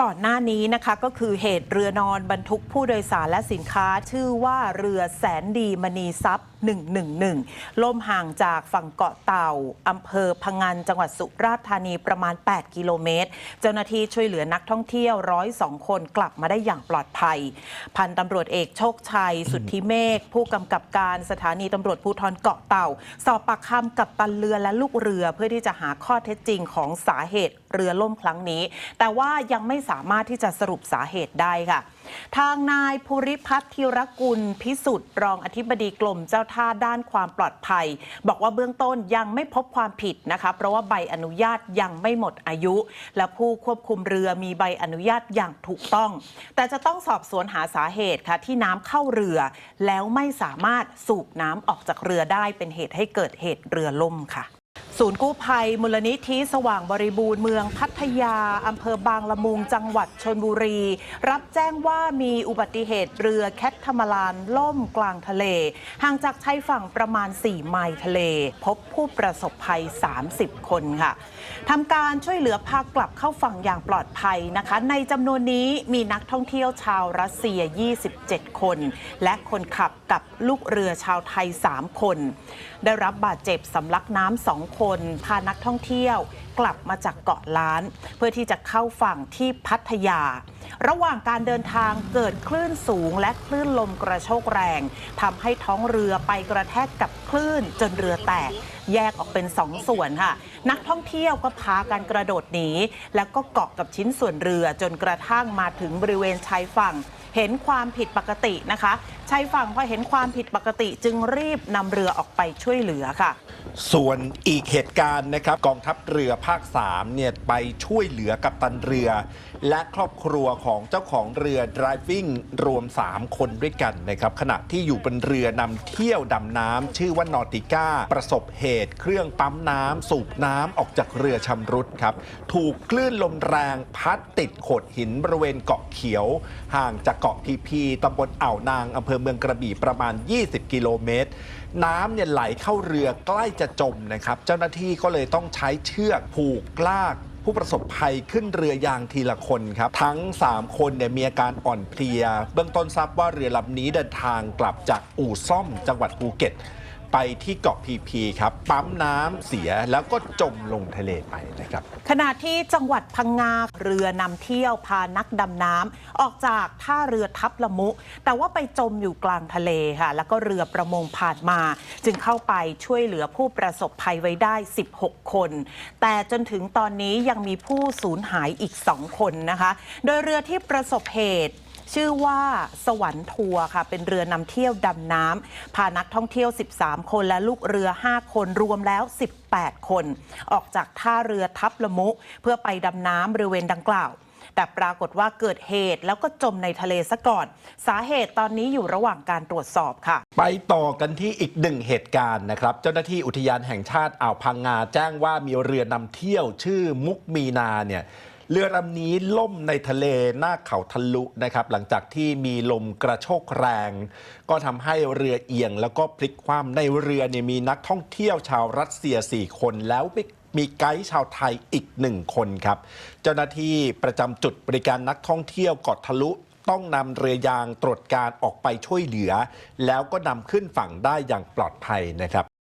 ก่อนหน้านี้นะคะก็คือเหตุเรือนอนบรรทุกผู้โดยสารและสินค้า ชื่อว่าเรือแสนดีมณีทรัพย์ 111 ล่มห่างจากฝั่งเกาะเต่าอำเภอพังงานจังหวัดสุราษฎร์ธานีประมาณ 8 กิโลเมตร เจ้าหน้าที่ช่วยเหลือนักท่องเที่ยวร้อยสองคนกลับมาได้อย่างปลอดภัย พันตำรวจเอกโชคชัย สุทธิเมฆผู้กำกับการสถานีตำรวจภูธรเกาะเต่า สอบปากคำกับตันเรือและลูกเรือเพื่อที่จะหาข้อเท็จจริงของสาเหตุเรือล่มครั้งนี้ แต่ว่ายังไม่สามารถที่จะสรุปสาเหตุได้ค่ะ ทางนายภูริพัฒน์ธีรกุลพิสุทธิ์รองอธิบดีกรมเจ้าท่าด้านความปลอดภัย บอกว่าเบื้องต้นยังไม่พบความผิดนะคะ เพราะว่าใบอนุญาตยังไม่หมดอายุ และผู้ควบคุมเรือมีใบอนุญาตอย่างถูกต้อง แต่จะต้องสอบสวนหาสาเหตุค่ะที่น้ำเข้าเรือ แล้วไม่สามารถสูบน้ำออกจากเรือได้เป็นเหตุให้เกิดเหตุเรือล่มค่ะ ศูนย์กู้ภัยมูลนิธิสว่างบริบูรณ์เมืองพัทยา อำเภอบางละมุงจังหวัดชนบุรี รับแจ้งว่ามีอุบัติเหตุเรือแคทธรรมลานล่มกลางทะเล ห่างจากชายฝั่งประมาณ 4 ไมล์ทะเล พบผู้ประสบภัย 30 คนค่ะทำการช่วยเหลือพากลับเข้าฝั่งอย่างปลอดภัยนะคะ ในจำนวนนี้มีนักท่องเที่ยวชาวรัสเซีย 27 คน และคนขับกับลูกเรือชาวไทย 3 คน ได้รับบาดเจ็บสำลักน้ำสองคนพานักท่องเที่ยวกลับมาจากเกาะล้าน เพื่อที่จะเข้าฝั่งที่พัทยา ระหว่างการเดินทางเกิดคลื่นสูงและคลื่นลมกระโชกแรงทำให้ท้องเรือไปกระแทกกับคลื่นจนเรือแตก แยกออกเป็นสองส่วนค่ะ นักท่องเที่ยวก็พากันกระโดดหนีแล้วก็เกาะกับชิ้นส่วนเรือจนกระทั่งมาถึงบริเวณชายฝั่ง เห็นความผิดปกตินะคะชายฝั่งพอเห็นความผิดปกติจึงรีบนำเรือออกไปช่วยเหลือค่ะ ส่วนอีกเหตุการณ์นะครับกองทัพเรือภาค3เนี่ยไปช่วยเหลือกับตันเรือ และครอบครัวของเจ้าของเรือ driving รวม 3 คนด้วยกันนะครับขณะที่อยู่บนเรือนำเที่ยวดำน้ำชื่อว่านอติก้า ประสบเหตุเครื่องปั๊มน้ำสูบน้ำออกจากเรือชำรุดครับ ถูกคลื่นลมแรงพัดติดโขดหินบริเวณเกาะเขียว ห่างจากเกาะพีพีตำบลอ่าวนางอำเภอเมืองกระบี่ประมาณ 20 กิโลเมตร น้ำเนี่ยไหลเข้าเรือใกล้จะจมนะครับ เจ้าหน้าที่ก็เลยต้องใช้เชือกผูกลากผู้ประสบภัยขึ้นเรือยางทีละคนครับ ทั้ง 3 คนเนี่ยมีอาการอ่อนเพลีย เบื้องต้นทราบว่าเรือลำนี้เดินทางกลับจากอู่ซ่อมจังหวัดภูเก็ต ไปที่เกาะพีพีครับปั๊มน้ำเสียแล้วก็จมลงทะเลไปนะครับ ขณะที่จังหวัดพังงาเรือนำเที่ยวพานักดำน้ำออกจากท่าเรือทับละมุ แต่ว่าไปจมอยู่กลางทะเลค่ะ แล้วก็เรือประมงผ่านมา จึงเข้าไปช่วยเหลือผู้ประสบภัยไว้ได้ 16 คน แต่จนถึงตอนนี้ยังมีผู้สูญหายอีก 2 คนนะคะ โดยเรือที่ประสบเหตุ ชื่อว่าสวรรค์ทัวร์ค่ะ เป็นเรือนำเที่ยวดำน้ำพานักท่องเที่ยว 13 คนและลูกเรือ 5 คนรวมแล้ว 18 คน ออกจากท่าเรือทับละมุ เพื่อไปดำน้ำบริเวณดังกล่าว แต่ปรากฏว่าเกิดเหตุแล้วก็จมในทะเลซะก่อน สาเหตุตอนนี้อยู่ระหว่างการตรวจสอบค่ะ ไปต่อกันที่อีกหนึ่งเหตุการณ์นะครับ เจ้าหน้าที่อุทยานแห่งชาติอ่าวพังงาแจ้งว่ามีเรือนำเที่ยวชื่อมุกมีนาเนี่ย เรือลำนี้ล่มในทะเลหน้าเขาทะลุนะครับ หลังจากที่มีลมกระโชกแรง ก็ทำให้เรือเอียง แล้วก็พลิกคว่ำในเรือเนี่ยมีนักท่องเที่ยวชาวรัสเซีย 4 คนแล้วมีไกด์ชาวไทยอีกหนึ่งคนครับ เจ้าหน้าที่ประจำจุดบริการนักท่องเที่ยวเกาะทะลุต้องนำเรือยางตรวจการออกไปช่วยเหลือ แล้วก็นำขึ้นฝั่งได้อย่างปลอดภัยนะครับ